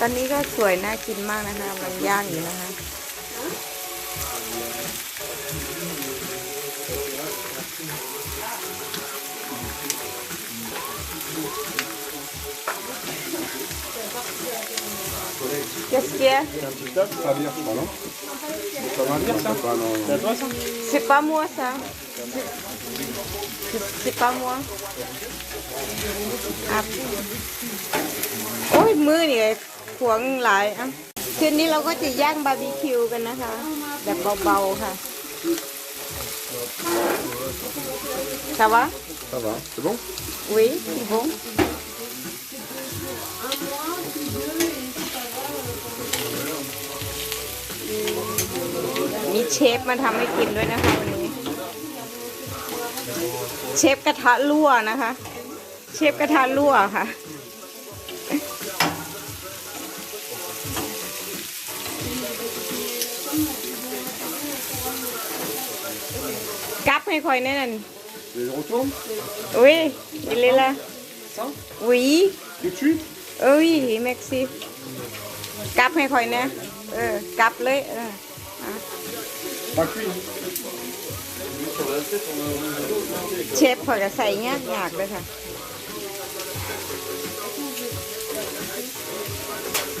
ตอนนี้ก็สวยน่ากินมากนะคะมันย่างอยู่นะคะเกสเกีย C'est pas moi ça. C'est pas moi. Ah. Oh, il meurt. ขวงหลายอะคืนนี้เราก็จะย่างบาร์บีคิวกันนะคะ แบบเบาๆค่ะ Ça va Ça va, c'est bon Oui, c'est bon. มีเชฟมาทำให้กินด้วยนะคะวันนี้ เชฟกระทะรั่วนะคะ เชฟกระทะรั่วค่ะ กับให้คอยแน่น Je les retourne Oui, il est là. Ça Oui, Tout de suite oui, merci. กลับให้คอยนะเออกลับเลยเออ Pas cuit. เชฟคอยก็ใส่ยากยากๆเลยค่ะ